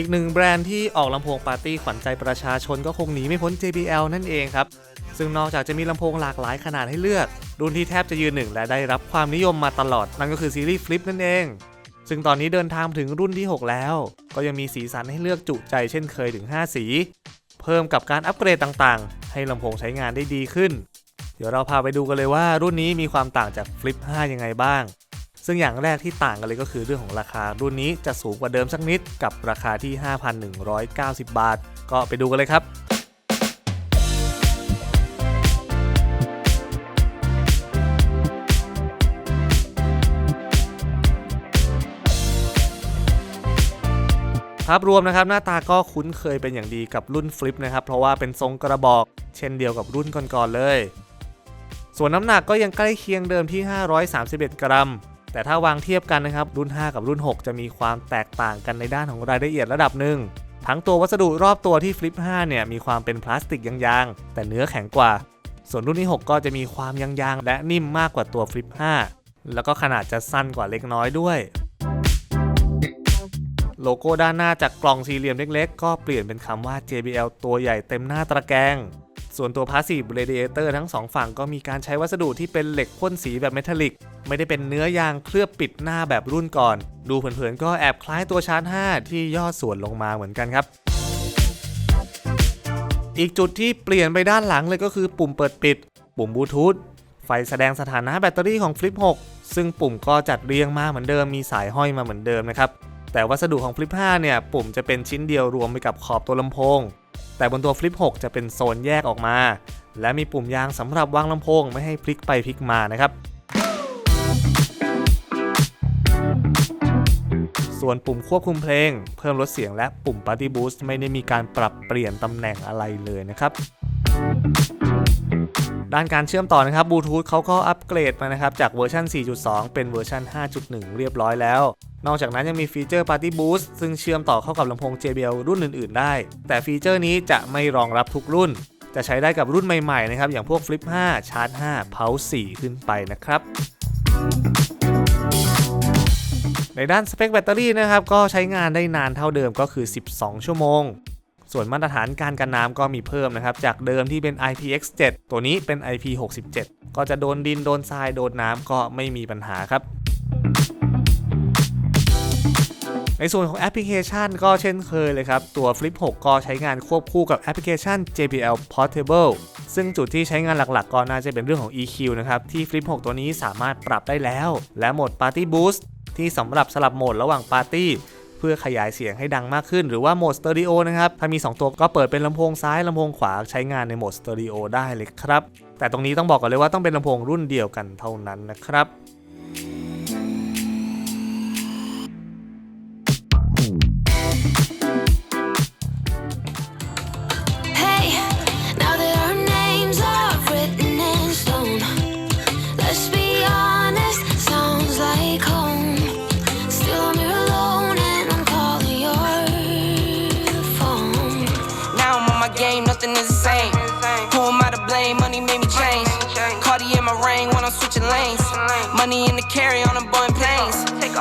อีกหนึ่งแบรนด์ที่ออกลำโพงปาร์ตี้ขวัญใจประชาชนก็คงหนีไม่พ้น JBL นั่นเองครับ ซึ่งนอกจากจะมีลำโพงหลากหลายขนาดให้เลือก รุ่นที่แทบจะยืนหนึ่งและได้รับความนิยมมาตลอดนั่นก็คือซีรีส์ Flip นั่นเอง ซึ่งตอนนี้เดินทางถึงรุ่นที่ 6 แล้ว ก็ยังมีสีสันให้เลือกจุใจเช่นเคยถึง 5 สี เพิ่มกับการอัปเกรดต่างๆ ให้ลำโพงใช้งานได้ดีขึ้น เดี๋ยวเราพาไปดูกันเลยว่ารุ่นนี้มีความต่างจาก Flip 5 ยังไงบ้าง ซึ่งอย่างแรกที่ต่างกันเลยก็คือเรื่องของราคา รุ่นนี้จะสูงกว่าเดิมสักนิดกับราคาที่ 5,190 บาท ก็ไปดูกันเลยครับภาพรวมนะครับหน้าตาก็คุ้นเคยเป็นอย่างดีกับรุ่นฟลิปนะครับเพราะว่าเป็นทรงกระบอก เช่นเดียวกับรุ่นก่อนๆเลย ส่วนน้ำหนักก็ยังใกล้เคียงเดิมที่ 531 กรัม แต่ถ้าวางเทียบกันนะครับรุ่น 5 กับรุ่น 6 จะมีความแตกต่างกันในด้านของรายละเอียดระดับหนึ่งทั้งตัววัสดุรอบตัวที่ฟลิป 5 เนี่ยมีความเป็นพลาสติกยางๆ แต่เนื้อแข็งกว่า ส่วนรุ่นที่ 6 ก็จะมีความยางๆ และนิ่มมากกว่าตัวฟลิป 5 แล้วก็ขนาดจะสั้นกว่าเล็กน้อยด้วย โลโก้ด้านหน้าจากกล่องสี่เหลี่ยมเล็กๆ ก็เปลี่ยนเป็นคำว่า JBL ตัวใหญ่เต็มหน้าตะแกรง ส่วนตัว Passive Radiator ทั้งสองฝั่งก็มีการใช้วัสดุที่เป็นเหล็กพ่นสีแบบเมทัลลิก ไม่ได้เป็นเนื้อยางเคลือบปิดหน้าแบบรุ่นก่อน ดูเผินๆก็แอบคล้ายตัวชาร์จ 5 ที่ย่อส่วนลงมาเหมือนกันครับอีกจุดที่เปลี่ยนไปด้านหลังเลยก็คือปุ่มเปิดปิด ปุ่มบลูทูธไฟแสดงสถานะแบตเตอรี่ของ Flip 6 ซึ่งปุ่มก็จัดเรียงมาเหมือนเดิมมีสายห้อยมาเหมือนเดิมนะครับ แต่วัสดุของ Flip 5 เนี่ย ปุ่มจะเป็นชิ้นเดียวรวมไปกับขอบตัวลำโพง แต่บนตัว Flip 6 จะเป็นโซนแยกออกมา และมีปุ่มยางสำหรับวางลำโพงไม่ให้พลิกไปพลิกมานะครับส่วนปุ่มควบคุมเพลง เพิ่มลดเสียงและปุ่ม Party Boost ไม่ได้มีการปรับเปลี่ยนตำแหน่งอะไรเลยนะครับด้านการเชื่อมต่อนะครับบลูทูธเขาก็อัปเกรดมานะครับ จากเวอร์ชัน4.2 เป็นเวอร์ชัน5.1 เรียบร้อยแล้ว นอกจากนั้นยังมีฟีเจอร์ Party Boost ซึ่งเชื่อมต่อเข้ากับลำโพง JBL รุ่นอื่น ๆ ได้ แต่ฟีเจอร์นี้จะไม่รองรับทุกรุ่น จะใช้ได้กับรุ่นใหม่ ๆ นะครับ อย่างพวก Flip 5 Charge 5 Pulse 4 ขึ้นไปนะครับในด้านสเปคแบตเตอรี่นะครับก็ใช้งานได้นานเท่าเดิมก็คือ 12 ชั่วโมง ส่วนมาตรฐานการกันน้ำก็มีเพิ่มนะครับ จากเดิมที่เป็น IPX7 ตัวนี้เป็น IP67 ก็จะโดนดินโดนทรายโดนน้ำก็ไม่มีปัญหาครับ ในส่วนของแอปพลิเคชันก็เช่นเคยเลยครับ ตัว Flip 6 ก็ใช้งานควบคู่กับแอปพลิเคชัน JBL Portable ซึ่งจุดที่ใช้งานหลักๆ ก็น่าจะเป็นเรื่องของ EQ นะครับที่ Flip 6 ตัวนี้สามารถปรับได้แล้ว และโหมด Party Boost ที่สำหรับสลับโหมดระหว่างปาร์ตี้เพื่อขยายเสียงให้ดังมากขึ้น หรือว่าโหมดสเตอริโอนะครับ ถ้ามี 2 ตัวก็เปิดเป็นลำโพงซ้ายลำโพงขวาใช้งานในโหมดสเตอริโอได้เลยครับ แต่ตรงนี้ต้องบอกก่อนเลยว่าต้องเป็นลำโพงรุ่นเดียวกันเท่านั้นนะครับ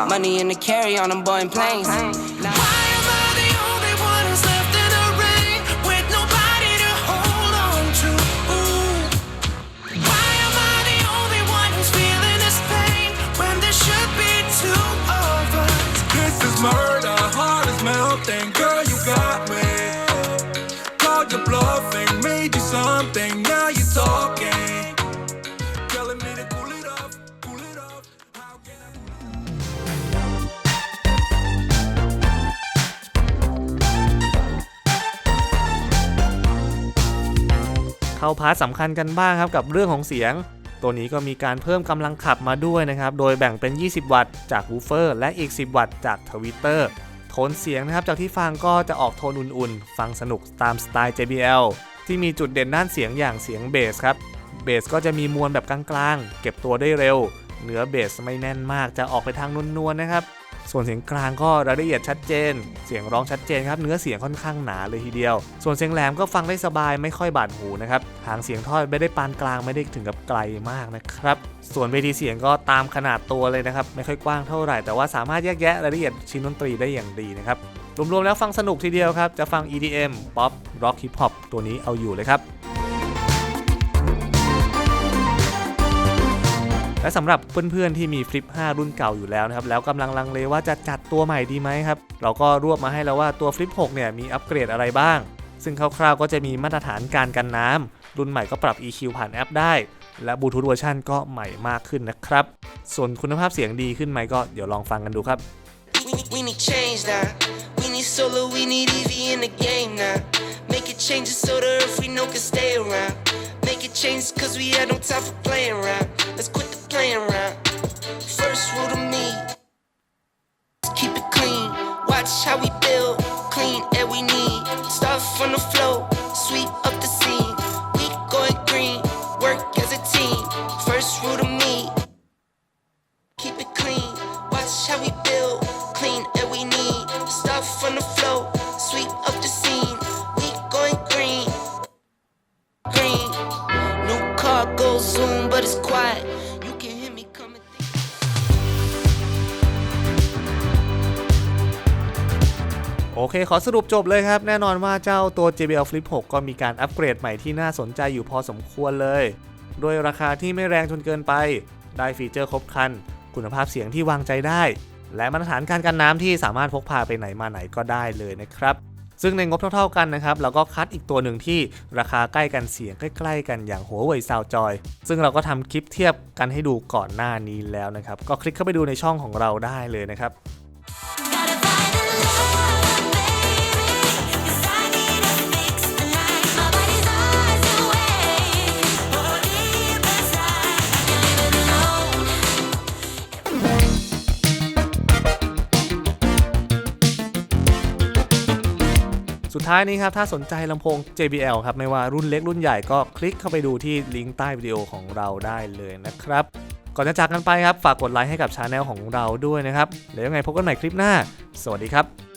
Money in the carry on them Boeing planes. Why am I the only one who's left in the rain with nobody to hold on to? Why am I the only one who's feeling this pain when there should be two of us? This is murder, heart is melting, girl, you got me. Called your bluffing, made you something, now you're talking. เข้าพาร์ทสำคัญกันบ้างครับกับเรื่องของเสียง ตัวนี้ก็มีการเพิ่มกำลังขับมาด้วยนะครับ โดยแบ่งเป็น 20 วัตต์จากวูเฟอร์และอีก 10 วัตต์จากทวิตเตอร์โทนเสียงนะครับจากที่ฟังก็จะออกโทนอุ่นๆ ฟังสนุกตามสไตล์ JBL ที่มีจุดเด่นด้านเสียงอย่างเสียงเบสครับเบสก็จะมีมวลแบบกลางๆ เก็บตัวได้เร็ว เนื้อเบสไม่แน่นมากจะออกไปทางนวลๆนะครับ ส่วนเสียงกลางก็รายละเอียดชัดเจน เสียงร้องชัดเจนครับเนื้อเสียงค่อนข้างหนาเลยทีเดียว ส่วนเสียงแหลมก็ฟังได้สบายไม่ค่อยบาดหูนะครับหางเสียงทอดไม่ได้ปานกลางไม่ได้ถึงกับไกลมากนะครับส่วนเวทีเสียงก็ตามขนาดตัวเลยนะครับไม่ค่อยกว้างเท่าไหร่แต่ว่าสามารถแยกแยะรายละเอียดชิ้นดนตรีได้อย่างดีนะครับรวมๆแล้วฟังสนุกทีเดียวครับจะฟัง EDM ป๊อปร็อกฮิปฮอปตัวนี้เอาอยู่เลยครับ และสำหรับเพื่อนๆที่มีฟลิป 5 รุ่นเก่าอยู่แล้วนะครับแล้วกำลังลังเลว่าจะจัดตัวใหม่ดีไหมครับเราก็รวบมาให้แล้วว่าตัวฟลิป 6 เนี่ยมีอัปเกรดอะไรบ้าง ซึ่งคร่าวๆก็จะมีมาตรฐานการกันน้ำรุ่นใหม่ก็ปรับ EQ ผ่านแอปได้ และบลูทูธเวอร์ชันก็ใหม่มากขึ้นนะครับ ส่วนคุณภาพเสียงดีขึ้นไหมก็เดี๋ยวลองฟังกันดูครับ We need, we need change now. We need solo, we need Evie in the game now. Make it changes so the earth we know can stay around. Make it change cause we had no time for playing around. Let's quit playing around. First rule to me. Keep it clean. Watch how we build. Clean air we need. Stuff on the floor. Sweep up โอเค ขอสรุปจบเลยครับ แน่นอนว่าเจ้าตัว JBL Flip 6 ก็มีการอัปเกรดใหม่ที่น่าสนใจอยู่พอสมควรเลย โดยราคาที่ไม่แรงจนเกินไป ได้ฟีเจอร์ครบครัน คุณภาพเสียงที่วางใจได้ และมาตรฐานการกันน้ำที่สามารถพกพาไปไหนมาไหนก็ได้เลยนะครับซึ่งในงบเท่าๆกันนะครับ เราก็คัดอีกตัวหนึ่งที่ราคาใกล้กันเสียงใกล้ ๆ กันอย่างหัวเว่ยซาวจอย ซึ่งเราก็ทำคลิปเทียบกันให้ดูก่อนหน้านี้แล้วนะครับ ก็คลิกเข้าไปดูในช่องของเราได้เลยนะครับ สุดท้ายนี้ครับ ถ้าสนใจลำโพง JBL ครับ ไม่ว่ารุ่นเล็กรุ่นใหญ่ก็คลิกเข้าไปดูที่ลิงก์ใต้วิดีโอของเราได้เลยนะครับ ก่อนจะจากกันไปครับ ฝากกดไลค์ให้กับช anel ของเราด้วยนะครับ เดี๋ยวยังไงพบกันใหม่คลิปหน้า สวัสดีครับ